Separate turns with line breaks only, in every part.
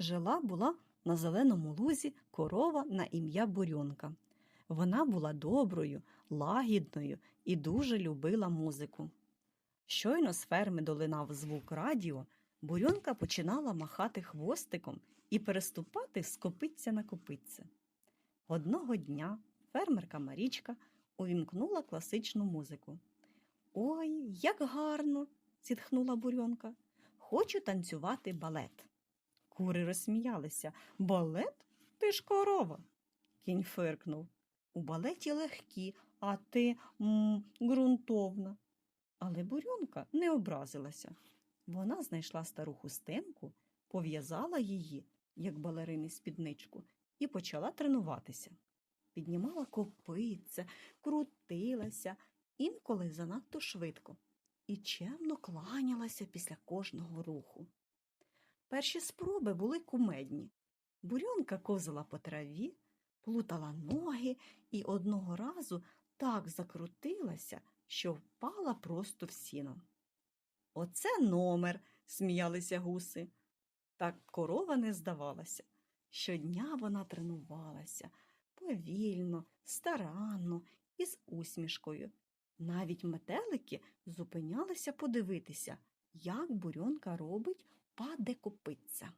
Жила була на зеленому лузі корова на ім'я Бурьонка. Вона була доброю, лагідною і дуже любила музику. Щойно з ферми долинав звук радіо, бурьонка починала махати хвостиком і переступати з копиця на копиця. Одного дня фермерка Марічка увімкнула класичну музику. Ой, як гарно! зітхнула бурьонка. Хочу танцювати балет. Кури розсміялися. Балет? Ти ж корова. Кінь фиркнув. У балеті легкі, а ти м, ґрунтовна. Але бурьонка не образилася. Вона знайшла стару хустинку, пов'язала її, як балерини спідничку, і почала тренуватися. Піднімала копиця, крутилася, інколи занадто швидко, і чемно кланялася після кожного руху. Перші спроби були кумедні. Бурьонка ковзала по траві, плутала ноги і одного разу так закрутилася, що впала просто в сіно. Оце номер, сміялися гуси. Та корова не здавалася. Щодня вона тренувалася повільно, старанно і з усмішкою. Навіть метелики зупинялися подивитися, як бурьонка робить паде копиця.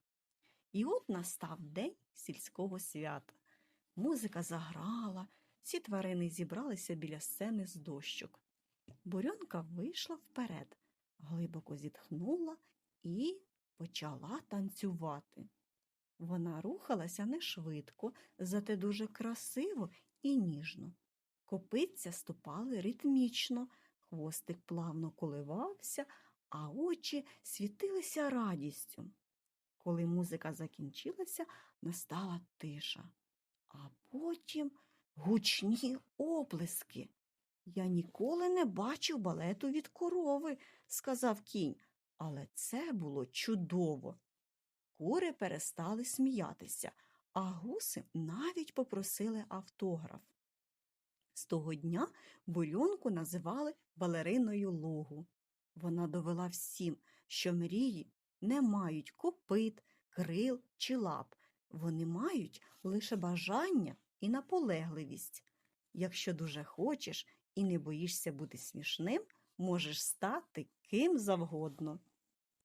І от настав день сільського свята. Музика заграла, всі тварини зібралися біля сцени з дощок. Бурьонка вийшла вперед, глибоко зітхнула і почала танцювати. Вона рухалася не швидко, зате дуже красиво і ніжно. Копиця ступали ритмічно, хвостик плавно коливався, а очі світилися радістю. Коли музика закінчилася, настала тиша, а потім гучні оплески. Я ніколи не бачив балету від корови, сказав кінь, але це було чудово. Кури перестали сміятися, а гуси навіть попросили автограф. З того дня бурьонку називали балериною лугу. Вона довела всім, що мрії не мають копит, крил чи лап. Вони мають лише бажання і наполегливість. Якщо дуже хочеш і не боїшся бути смішним, можеш стати ким завгодно.